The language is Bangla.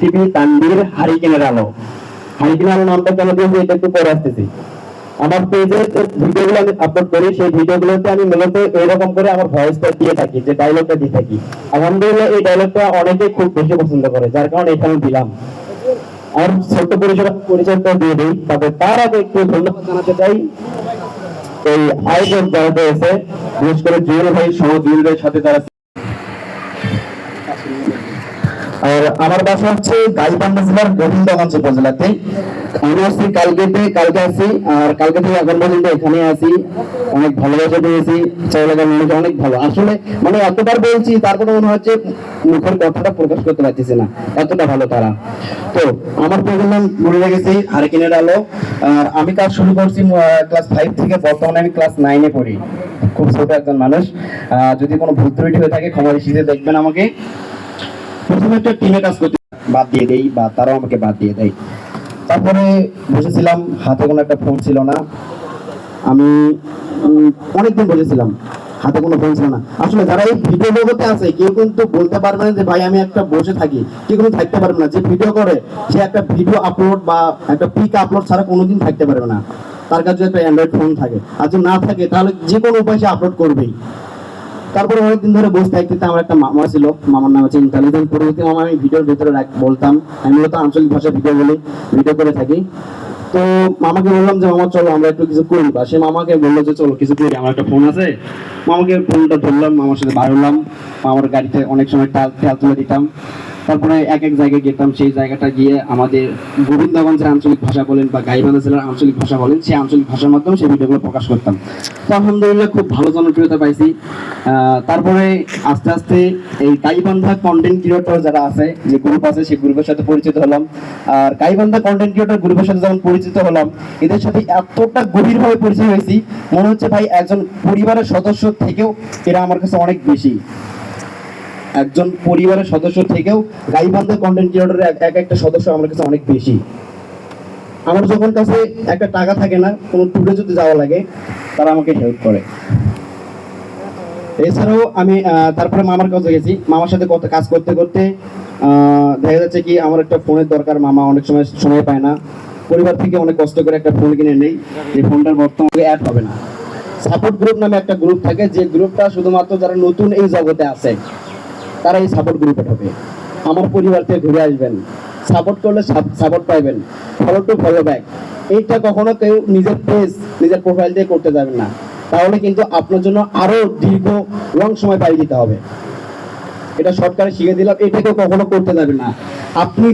পৃথিবী তান্ডির হারিকেনের আলো। হারিকেনের আলো নামটা কেন দিয়েছি এটা একটু পরে আসতেছি। আমার পেজে ভিডিওগুলো আমি আপলোড করি, সেই ভিডিওগুলোতে আমি মূলত এরকম করে আমার ভয়েসটা দিয়ে থাকি, যে ডায়লগটা দিয়ে থাকি। আলহামদুলিল্লাহ এই ডায়লগটা অনেকে খুব বেশি পছন্দ করে, যার কারণে এটা আমি দিলাম। আর ছোট্ট পরিচয় পরিচয়টা দিয়ে দিই, তবে তার আগে একটু ধন্যবাদ জানাতে চাই। এই আয়োজন যারা রয়েছে বিশেষ করে জুয়েল ভাই, সহ জুয়েল ভাইয়ের সাথে তারা আর আমার বাসা হচ্ছে গাইবান্ধা জেলার গোবিন্দগঞ্জ উপজেলাতে। আমি আসছি কালকেতে, কালকে আসি আর কালকে থেকে এখন পর্যন্ত এখানে আছি। অনেক ভালোবাসা পেয়েছি এলাকার মানুষ অনেক ভালো। আসলে মানে এতবার বলছি তারপরে মনে হচ্ছে মুখের কথাটা প্রকাশ করতে পারতেছি না। এতটা ভালো তারা। তো আমার প্রোগ্রাম বলে রেখেছি, হারিকেনের আলো। আর আমি কাজ শুরু করছি ক্লাস ফাইভ থেকে। বর্তমানে আমি ক্লাস নাইনে পড়ি। খুব ছোট একজন মানুষ। যদি কোনো ভুল ত্রুটি হয়ে থাকে, ক্ষমা দৃষ্টিতে দেখবেন আমাকে। প্রথমে একটা টিমে কাজ করতে বাদ দিয়ে দেই বা তারাও আমাকে বাদ দিয়ে দেয়। তারপরে বসেছিলাম, হাতে কোনো একটা ফোন ছিল না। আমি অনেকদিন বসেছিলাম, হাতে কোনো ফোন ছিল না। আসলে যারা এই ভিডিও জগতে আছে, কেউ কিন্তু বলতে পারবে না যে, ভাই, আমি একটা বসে থাকি। কেউ কিন্তু থাকতে পারবে না। যে ভিডিও করে, সে একটা ভিডিও আপলোড বা একটা পিক আপলোড ছাড়া কোনোদিন থাকতে পারবে না। তার কাছে একটা অ্যান্ড্রয়েড ফোন থাকে। আর যদি না থাকে, তাহলে যে কোনো উপায় সে আপলোড করবেই। তারপরে অনেকদিন ধরে বসে থাকতে আমার একটা মামা ছিল, মামার নাম হচ্ছে ইন্টেলিজেন্ট পরবর্তী মামা, আমি ভিডিওর ভিতরে বলতাম। আমি মূলত আঞ্চলিক ভাষায় ভিডিও বলি, ভিডিও করে থাকি। তো মামাকে বললাম যে, মামা, চলো, আমরা একটু কিছু করি। বা সে মামাকে বলল যে, চলো, কিছু করি, আমার একটা ফোন আছে। মামাকে ফোনটা ধরলাম, মামার সাথে বার হলাম মামার গাড়িতে অনেক সময় টাল তেল তুলে দিতাম। তারপরে এক এক জায়গায় যেতাম সেই জায়গাটা গিয়ে আমাদের গোবিন্দগঞ্জের আঞ্চলিক ভাষা বলেন বা গাইবান্ধা জেলার আঞ্চলিক ভাষা বলেন, সেই আঞ্চলিক ভাষার মাধ্যমে সেই ভিডিওগুলো প্রকাশ করতাম। তো আলহামদুলিল্লাহ খুব ভালো জনপ্রিয়তা পাইছি। তারপরে আস্তে আস্তে এই গাইবান্ধা কন্টেন্ট ক্রিয়েটর যারা আছে, যে গ্রুপ আছে, সেই গ্রুপের সাথে পরিচিত হলাম। আর গাইবান্ধা কন্টেন্ট ক্রিয়েটর গ্রুপের সাথে যখন পরিচিত হলাম, এদের সাথে এতটা গভীরভাবে পরিচয় হয়েছি। মনে হচ্ছে ভাই একজন পরিবারের সদস্য থেকেও এরা আমার কাছে অনেক বেশি। একজন পরিবারের সদস্য থেকেও গাইবান্ধা কন্টেন্ট ক্রিয়েটরের এক এক একটা সদস্য আমার কাছে অনেক বেশি। আমার যখন কাছে একটা টাকা থাকে না, কোনো ট্যুরে যদি যাওয়া লাগে, তারা আমাকে হেল্প করে। এছাড়াও আমি তারপরে মামার কাছে গেছি। মামার সাথে কত কাজ করতে করতে দেখা যাচ্ছে কি আমার একটা ফোনের দরকার। মামা অনেক সময় সময় পায় না। পরিবার থেকে অনেক কষ্ট করে একটা ফোন কিনে নেই। যে ফোনটার বর্তমানে অ্যাড হবে না। সাপোর্ট গ্রুপ নামে একটা গ্রুপ থাকে। যে গ্রুপটা শুধুমাত্র যারা নতুন এই জগতে আছে তারা এই সাপোর্টগুলি পাঠাবে আমার পরিবার থেকে ঘুরে আসবেন। সাপোর্ট করলে সাপোর্ট পাইবেন। ফলো টু ফলো ব্যাক এইটা কখনো কেউ নিজের ফেস নিজের প্রোফাইল দিয়ে করতে যাবেন না। তাহলে কিন্তু আপনার জন্য আরও দীর্ঘ লং সময় পাই দিতে হবে। এটা সরকারে শিখে দিলাম এটাকেও কখনো করতে যাবে না। আপনি